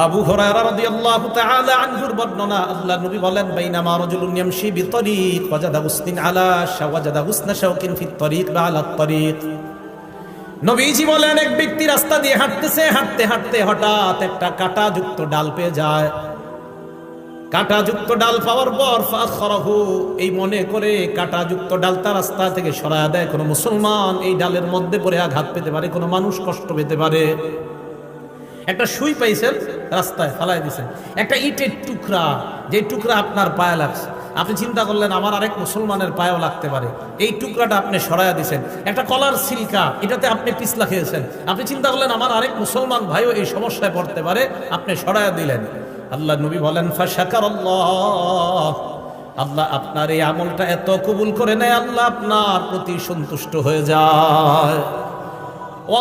আবু হুরায়রা রাদিয়াল্লাহু তাআলা আনহুর বর্ণনা, আল্লাহ নবী বলেন, বাইনামা রাজুলুন ইয়ামশি বিতরিক, ওয়াজাদা হুসনিন আলা শাওয়াজাদা হুসনা শাওকিন ফিত তরিক বা আলা তরিক। নবীজি বলেন, এক ব্যক্তি রাস্তা দিয়ে হাঁটতেছে, হাঁটতে হাঁটতে হঠাৎ একটা কাঁটাযুক্ত ডাল পেয়ে যায়। কাঁটাযুক্ত ডাল পাওয়ার পর ফাখরাহু, এই মনে করে কাঁটাযুক্ত ডাল তার রাস্তা থেকে সরায় দেয়। কোনো মুসলমান এই ডালের মধ্যে পড়ে আঘাত পেতে পারে, কোনো মানুষ কষ্ট পেতে পারে। একটা সুই পাইছেন, রাস্তায় ফালাই দিছেন। একটা ইটের টুকরা, যে টুকরা আপনার পায়ে লাগছে। আপনি চিন্তা করলেন, আমার আরেক মুসলমানের পায়েও লাগতে পারে। এই টুকরাটা আপনি সরাইয়া দিছেন। একটা কলার সিল্কা, এটাতে আপনি পিছলা খেয়েছেন। আপনি চিন্তা করলেন, আমার আরেক মুসলমান ভাইও এই সমস্যায় পড়তে পারে, আপনি সরাইয়া দিলেন। আল্লাহ নবী বলেন আল্লাহ আপনার এই আমলটা এত কবুল করে নেয়, আল্লাহ আপনার প্রতি সন্তুষ্ট হয়ে যায়। ও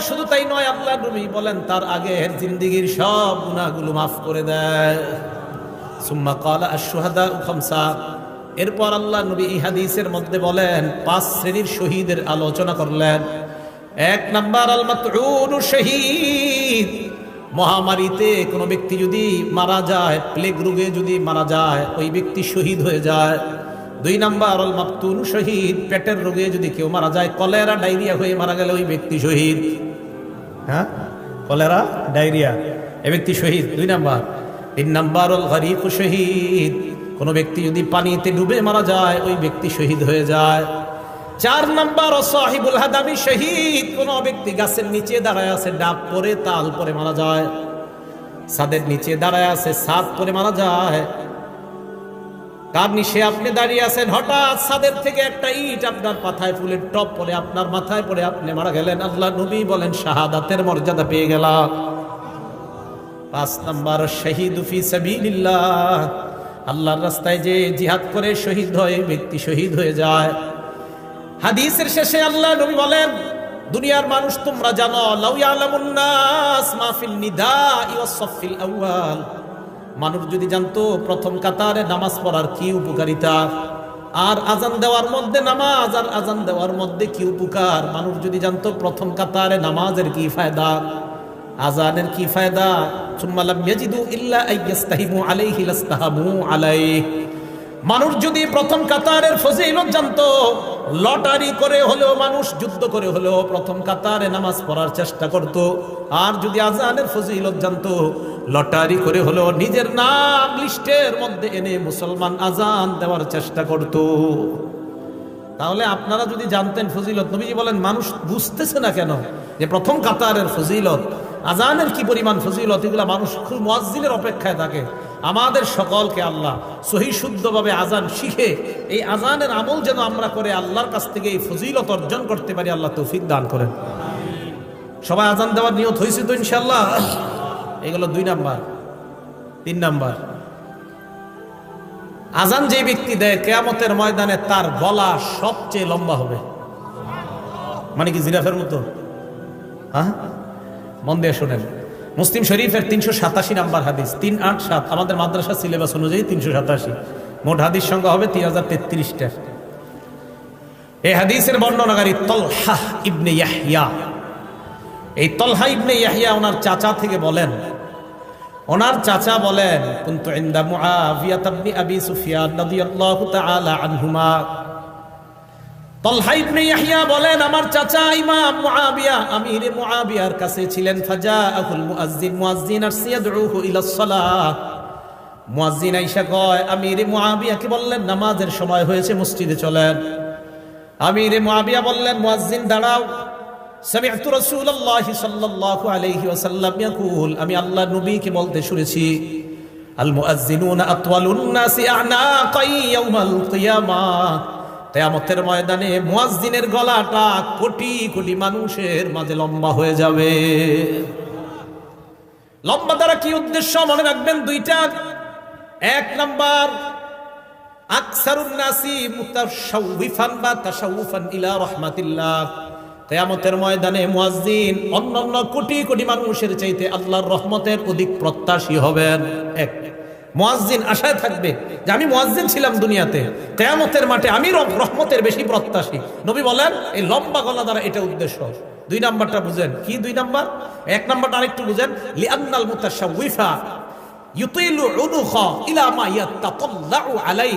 শুধু তাই নয়, আল্লাহ নবী বলেন, তার আগের জিন্দিগির সব গুনাহগুলো মাফ করে দেয়। সুম্মা কালা এরপর আল্লাহ নবী ইহাদিসের মধ্যে বলেন, পাঁচ শ্রেণির শহীদের আলোচনা করলেন। এক নাম্বার শহীদ। মহামারীতে কোনো ব্যক্তি যদি মারা যায়, প্লেগ রোগে যদি মারা যায়, ওই ব্যক্তি শহীদ হয়ে যায়। দুই নাম্বার অল মাকতুন শহীদ। পেটের রোগে যদি কেউ মারা যায়, কলেরা, ডায়রিয়া হয়ে মারা গেলে ওই ব্যক্তি শহীদ। হ্যাঁ? কলেরা, ডায়রিয়া, এ ব্যক্তি শহীদ। দুই নাম্বার, তিন নাম্বার অল গরিব শহীদ। কোনো ব্যক্তি যদি পানিতে ডুবে মারা যায়, ওই ব্যক্তি শহীদ হয়ে যায়। চার নাম্বার সাহিবুল হাদামি শহীদ। কোন ব্যক্তি গাছের নিচে দাঁড়ায় আছে, ডাব পরে তাল পরে মারা যায়। ছাদের নিচে দাঁড়ায় আছে সাদ পরে মারা যায়। কার নিশে আপনি দাঁড়িয়ে আছেন, হঠাৎ ছাদের থেকে একটা ইট আপনার মাথায় ফুলের টপ পরে আপনার মাথায় পড়ে আপনি মারা গেলেন। আল্লাহ নবী বলেন, শাহাদাতের মর্যাদা পেয়ে গেলাম। পাঁচ নাম্বার, শহীদ ফি সাবিলিল্লাহ। আল্লাহর রাস্তায় যে জিহাদ করে শহীদ হয়, ব্যক্তি শহীদ হয়ে যায়। হাদিসের শেষে আল্লাহ নবী বলেন, দুনিয়ার মানুষ তোমরা জানো, লাউ ইয়ালামুন নাস মা ফিল নিদাই ওয়াস সাফিল আউয়াল। মানুষ যদি জানতো প্রথম কাতারে নামাজ পড়ার কি উপকারিতা, আর আজান দেওয়ার মধ্যে নামাজ, আর আজান দেওয়ার মধ্যে কি উপকার? মানুষ যদি জানতো প্রথম কাতারে নামাজের কি ফায়দা, আজানের কি ফায়দা মানুষ যদি প্রথম কাতারের ফজিলত জানতো লটারি করে হলেও মানুষ, যুদ্ধ করে হলেও প্রথম কাতারে নামাজ পড়ার চেষ্টা করত। আর যদি আজানের ফজিলত জানতো, লটারি করে হলেও নিজের নাম লিস্টের মধ্যে এনে মুসলমান আজান দেওয়ার চেষ্টা করত। তাহলে আপনারা যদি জানতেন ফজিলত, নবীজি বলেন, মানুষ বুঝতেছে না কেন যে প্রথম কাতারের ফজিলত, আজানের কি পরিমাণ ফজিলত, এগুলা মানুষ খুব মসজিদের অপেক্ষায় থাকে। আমাদের সকলকে আল্লাহ সহি শুদ্ধভাবে আজান শিখে এই আজানের আমল যেন আমরা করে আল্লাহর কাছ থেকে এই ফজিলত অর্জন করতে পারি, আল্লাহ তৌফিক দান করেন। সবাই আজান দেওয়ার নিয়ত হয়েছে তো ইনশাল্লাহ এগুলো দুই নাম্বার, তিন নাম্বার। আজান যে ব্যক্তি দেয়, কেয়ামতের ময়দানে তার গলা সবচেয়ে লম্বা হবে। মানে কি জিরাফের মতো? হ্যাঁ? মন দিয়ে শোনেন। মুসলিম শরীফের তিনশো সাতাশি নাম্বার হাদিস, তিন আট সাত, আমাদের মাদ্রাসা সিলেবাস অনুযায়ী তিনশো সাতাশি। মোট হাদিস সংখ্যা হবে তিন হাজার তেত্রিশটা। এই হাদিসের বর্ণনাকারী তলহা ইবনে ইয়াহিয়া এই তলহা ইবনে ইয়াহিয়া ওনার চাচা থেকে বলেন, ওনার চাচা বলেন, কুনতু ইনদা মুআবিয়া ইবনে আবি সুফিয়ান রাদিয়াল্লাহু তাআলা আনহুমা। তলহা ইবনে বলেন, আমার চাচা ইমাম মুআবিয়া, আমির মুআবিয়ার কাছে ছিলেন। ফাজাআহুল মুয়াজ্জিন মুয়াজ্জিন আর সিয়াদউহু ইলা সালাহ। মুয়াজ্জিন আয়েশা কয়, আমির বললেন? নামাজের সময় হয়েছে, মসজিদে চলেন। আমিরে মহাবিয়া বললেন মুয়াজ্জিন দাঁড়াও। সামিআতু রাসূলুল্লাহি সাল্লাল্লাহু আলাইহি ওয়াসাল্লাম ইয়াকুল, আমি আল্লাহ নবীকে বলতে শুনেছি। আল মুয়াজ্জিনুনা আতওয়ালুন নাসি আ'নাকাই ইয়াউমাল কিয়ামাহ কেয়ামতের ময়দানে মুয়াজ্জিনের গলাটা কোটি কোটি মানুষের মাঝে লম্বা হয়ে যাবে। লম্বা দ্বারা কি উদ্দেশ্য মনে রাখবেন দুইটা? এক নাম্বার, আকসারুন নাসি মুতাশাউফান বা তাশাউফান ইলা রাহমাতিল্লাহ। কেয়ামতের ময়দানে মুয়াজ্জিন অন্যান্য কোটি কোটি মানুষের চাইতে আল্লাহর রহমতের অধিক প্রত্যাশী হবেন। এক। মুয়াজ্জিন আশায় থাকবে যে আমি মুয়াজ্জিন ছিলাম দুনিয়াতে। কেয়ামতের মাঠে আমি রহমতের বেশি প্রত্যাশী। নবী বলেন, এই লম্বা গলা দ্বারা এটা উদ্দেশ্য। দুই নাম্বারটা বুঝেন। কি দুই নাম্বার? এক নাম্বারটা আরেকটু বুঝেন। লিআন্নাল মুতাশাউইফা ইউতিলু উনুখা ইলা মা ইয়াতাতাল্লাউ আলাই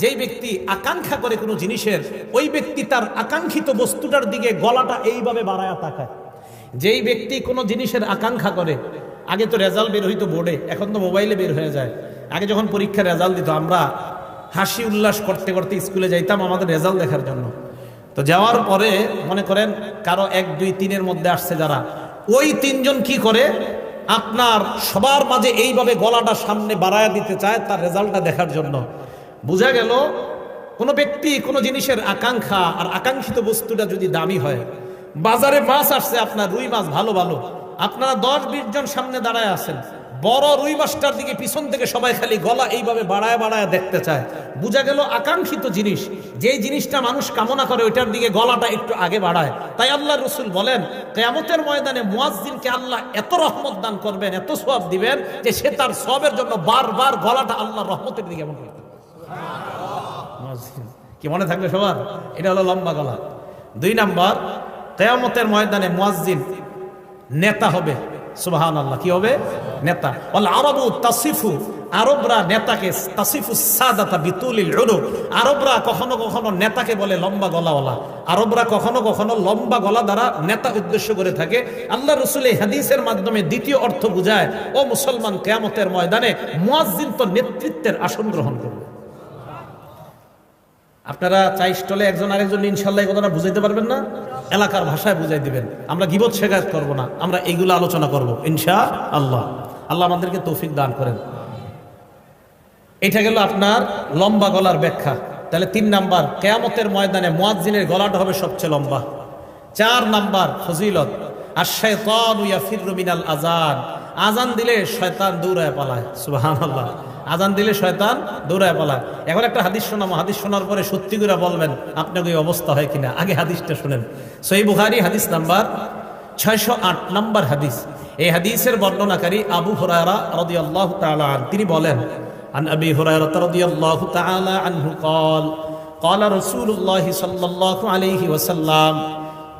যেই ব্যক্তি আকাঙ্ক্ষা করে কোনো জিনিসের, ওই ব্যক্তি তার আকাঙ্ক্ষিত বস্তুটার দিকে গলাটা এইভাবে বাড়ায়া তাকায়। যেই ব্যক্তি কোনো জিনিসের আকাঙ্ক্ষা করে, আগে তো রেজাল্ট বের হইতো বোর্ডে, এখন তো মোবাইলে বের হয়ে যায়। আগে যখন পরীক্ষার রেজাল্ট দিত, আমরা হাসি উল্লাস করতে করতে স্কুলে যাইতাম আমাদের রেজাল্ট দেখার জন্য। তো যাওয়ার পরে মনে করেন কারও এক, দুই, তিনের মধ্যে আসছে যারা। ওই তিনজন কি করে? আপনার সবার মাঝে এইভাবে গলাটা সামনে বাড়ায় দিতে চায় তার রেজাল্টটা দেখার জন্য। বোঝা গেল, কোনো ব্যক্তি, কোনো জিনিসের আকাঙ্ক্ষা আর আকাঙ্ক্ষিত বস্তুটা যদি দামি হয়, বাজারে মাছ আসছে আপনার, রুই মাছ ভালো ভালো। আপনারা দশ, বিশ জন সামনে দাঁড়ায় আছেন। বড় রুই মাছটার দিকে পিছন থেকে সবাই খালি গলা এইভাবে বাড়ায় বাড়ায় দেখতে চায়। বোঝা গেল আকাঙ্ক্ষিত জিনিস। যেই জিনিসটা মানুষ কামনা করে ওইটার দিকে গলাটা একটু আগে বাড়ায়। তাই আল্লাহ রসুল বলেন, কেয়ামতের ময়দানে মুয়াজ্জিনকে আল্লাহ এত রহমত দান করবেন, এত সব দিবেন যে সে তার সবের জন্য বারবার গলাটা আল্লাহ রহমতের দিকে এমন করতে। কি মনে থাকবে সবার? এটা হলো লম্বা গলা। দুই নাম্বার, কেয়ামতের ময়দানে মুয়াজ্জিন নেতা হবে। সুবাহান আল্লাহ কি হবে? নেতা। আরবু তাসিফু, আরবরা নেতাকে, তাসিফু সাদাতা বিতুলিল উরু আরবরা কখনো কখনো নেতাকে বলে লম্বা গলাওয়ালা। আরবরা কখনো কখনো লম্বা গলা দ্বারা নেতা উদ্দেশ্য করে থাকে। আল্লাহ রসুল এই হাদিসের মাধ্যমে দ্বিতীয় অর্থ বুঝায়, ও মুসলমান, কেয়ামতের ময়দানে মুয়াজ্জিন তো নেতৃত্বের আসন গ্রহণ করবে। আপনারা চাই স্টলে একজন আরেকজন, ইনশাল্লাহ এই কথাটা বুঝাইতে পারবেন না। এলাকার ভাষায় বুঝাই দিবেন। আমরা গিবত শেখায়ত করব না, আমরা এইগুলো আলোচনা করব ইনশা আল্লাহ আল্লাহ আমাদেরকে তৌফিক দান করেন। এটা গেল আপনার লম্বা গলার ব্যাখ্যা। তাহলে তিন নাম্বার, কেয়ামতের ময়দানে মুয়াজ্জিনের গলাটা হবে সবচেয়ে লম্বা। চার নাম্বার, ফজিলত আর শয়তান মিনাল আজান আজান দিলে শয়তান দৌড়ায় পালায়, সুবহানাল্লাহ। আজান দিলে শয়তান দৌড়ায় পালায় এখন একটা হাদিস শোনাবো হাদিস শোনার পরে সত্যি করে বলবেন আপনাকে ওই অবস্থা হয় কিনা আগে হাদিসটা শুনেন সই বুখারি হাদিস নাম্বার ছয়শো আট নাম্বার হাদিস এই হাদিসের বর্ণনাকারী আবু হুরায়রা রাদিয়াল্লাহু তাআলা আন তিনি বলেন عن أبي هريرة رضي الله تعالى عنه قال قال رسول الله صلى الله عليه وسلم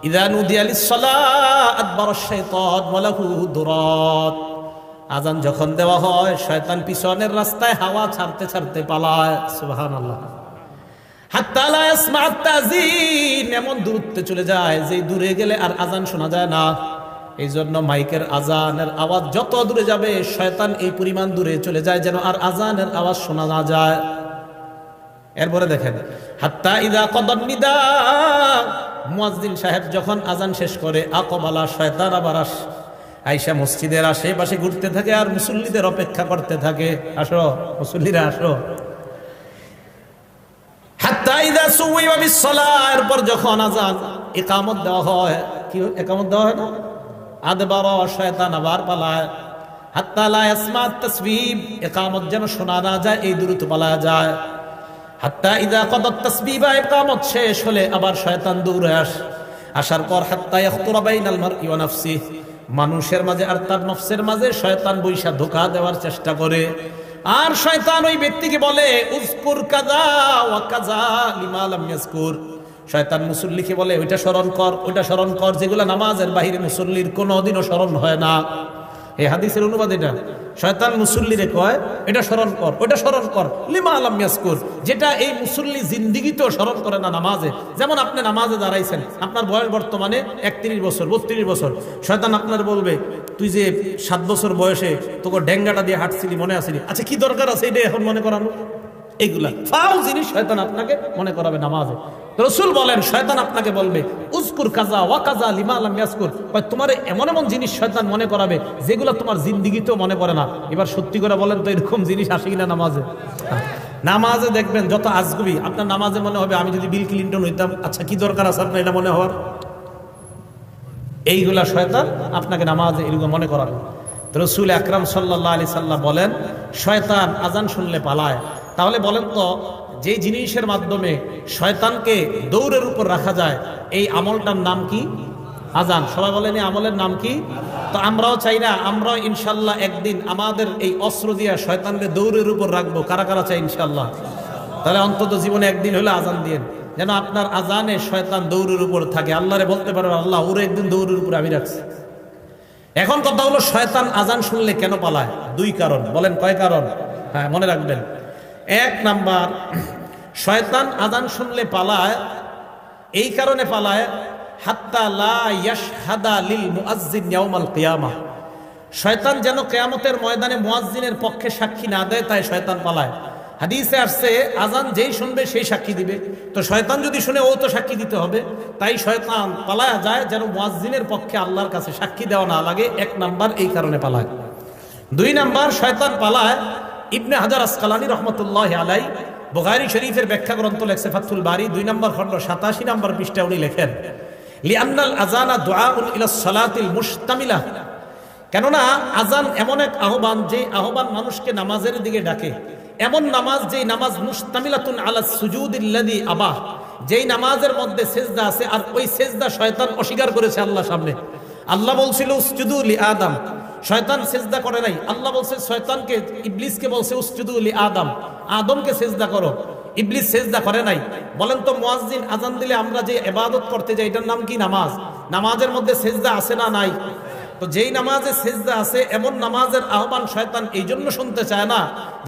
إذا نودي للصلاة أدبر الشيطان وله درات আজান যখন দেওয়া হয়, শয়তান পিছনের রাস্তায় হাওয়া ছাড়তে ছাড়তে পালায়। ইয়াসমা'ু তাযীন এমন দূরত্বে চলে যায়, যে দূরে গেলে আর আজান শোনা যায় না। এই জন্য মাইকের আজানের আওয়াজ যত দূরে যাবে, শয়তান এই পরিমাণ দূরে চলে যায় যেন আর আজানের আওয়াজ শোনা না যায়। এরপরে দেখেন, হাত্তা ইদা কদম নিদা। সাহেব যখন আজান শেষ করে, আকবালা শয়তান আবার আইসা মসজিদের আশেপাশে ঘুরতে থাকে আর মুসল্লিদের অপেক্ষা করতে থাকে। আসো, মুসল্লিরা, আসো। ইকামত দেওয়া হয়, কি ইকামত দেওয়া হয় আবার তাসবিব যেন শোনা না যায়, এই পালায় যায়। তাসবিবা ইকামত শেষ হলে আবার শয়তান আস আসার পর হাত্তা ইয়াখতুরা বাইনাল মারই ওয়া নাফসি মানুষের মাঝে আর তার নফসের মাঝে শয়তান বৈশা ধোকা দেওয়ার চেষ্টা করে। আর শয়তান ওই ব্যক্তিকে বলে উজকুর কাজা ওয়া কাজা লিমা লাম ইয়াজকুর শয়তান মুসল্লিকে বলে, ওইটা স্মরণ কর, ওইটা স্মরণ কর, যেগুলো নামাজের বাহিরে মুসল্লির কোনোদিনও স্মরণ হয় না। এই হাদিসের অনুবাদ এটা। শয়তান মুসল্লিরে কয়, এটা স্মরণ কর ওটা স্মরণ কর। লিমা আলাম ইয়াসকুর যেটা এই মুসল্লি জিন্দিগিতেও স্মরণ করে না নামাজে। যেমন আপনি নামাজে দাঁড়াইছেন, আপনার বয়স বর্তমানে একত্রিশ বছর, বত্রিশ বছর। শয়তান আপনার বলবে, তুই যে সাত বছর বয়সে তোকে ডেঙ্গাটা দিয়ে হাঁটছিলি, মনে আসিনি? আচ্ছা কি দরকার আছে এটা এখন মনে করানো এইগুলা ফাও জিনিস শয়তান আপনাকে মনে করাবে নামাজে। রসুল বলেন, শয়তান আপনাকে বলবে উস্কুর কাজা ওয়া কাজা লিমা আলাম ইয়াসকুর কয়, তোমার এমন এমন জিনিস শয়তান মনে করাবে, যেগুলো তোমার জিন্দিগিতেও মনে পড়ে না। এবার সত্যি করে বলেন তো, এরকম জিনিস আসে কিনা নামাজে? নামাজে দেখবেন, যত আজগুবি, আপনার নামাজে মনে হবে, আমি যদি বিল ক্লিন্টন হইতাম আচ্ছা কি দরকার আছে আপনার এটা মনে হওয়ার? এইগুলা শয়তান আপনাকে নামাজে এরকম মনে করাবে। রসুল আকরাম সাল্লাহ আলি সাল্লাম বলেন, শয়তান আজান শুনলে পালায় তাহলে বলেন তো, যে জিনিসের মাধ্যমে শয়তানকে দৌড়ের উপর রাখা যায়, এই আমলটার নাম কি? আজান। সবাই বলেন, এই আমলের নাম কি? তো আমরাও চাই না, আমরাও ইনশাল্লাহ একদিন আমাদের এই অস্ত্র দিয়া শয়তানকে দৌড়ের উপর রাখব। কারা কারা চাই ইনশাল্লাহ? তাহলে অন্তত জীবনে একদিন হলে আজান দিয়েন যেন আপনার আজানে শয়তান দৌড়ের উপর থাকে। আল্লাহরে বলতে পারবেন আল্লাহ, ওরে একদিন দৌড়ের উপর আমি রাখছি। এখন কথা হলো, শয়তান আজান শুনলে কেন পালায়? দুই কারণ। বলেন কয় কারণ? হ্যাঁ মনে রাখবেন। এক নাম্বার, শয়তান আজান শুনলে পালায়, এই কারণে পালায়, হাত্তা লা ইয়াশহাদা লিল মুআজ্জিন ইয়াউমাল শয়তান যেন কেয়ামতের ময়দানে মুয়াজ্জিনের পক্ষে সাক্ষী না দেয়, তাই শয়তান পালায়। হাদিসে আসছে আজান যেই শুনবে সেই সাক্ষী দিবে। তো শয়তান যদি শুনে, ও তো সাক্ষী দিতে হবে। তাই শয়তান পালায়া যায় যেন মুয়াজ্জিনের পক্ষে আল্লাহর কাছে সাক্ষী দেওয়া না লাগে। এক নাম্বার, এই কারণে পালায়। দুই নাম্বার, শয়তান পালায় ইবনে হাজার আসকালানি রহমতুল্লাহ আলাই বুখারী শরীফের ব্যাখ্যা গ্রন্থ লেখছে ফাতুল বাড়ি দুই নম্বর খণ্ড সাতাশি নম্বর পৃষ্ঠা উনি লেখেন, লিআন্নাল আজানা দুআউন ইলা সালাতিল মুশতামিলা। কেননা আজান এমন এক আহ্বান, যে আহ্বান মানুষকে নামাজের দিকে ডাকে। এমন নামাজ যেই নামাজ মুস্তামিলাতুন আলা সুজুদিল্লাদি আবাহ, যেই নামাজের মধ্যে সেজদা আছে, আর ওই সেজদা শয়তান অস্বীকার করেছে আল্লাহ সামনে। আল্লাহ বলছিল উসজুদুলি আদম। শয়তান সেজদা করে নাই। আল্লাহ বলছে, শয়তানকে, ইবলিসকে বলছে উস্তুদুলি আদম। আদমকে সেজদা করো। ইবলিস সেজদা করে নাই। বলেন তো, মুয়াজ্জিন আজান দিলে আমরা যে এবাদত করতে যাই, এটার নাম কি নামাজ? নামাজের মধ্যে সেজদা আছে না নাই? তো যেই নামাজে সেজদা আছে, এমন নামাজের আহ্বান শয়তান এই জন্য শুনতে চায় না।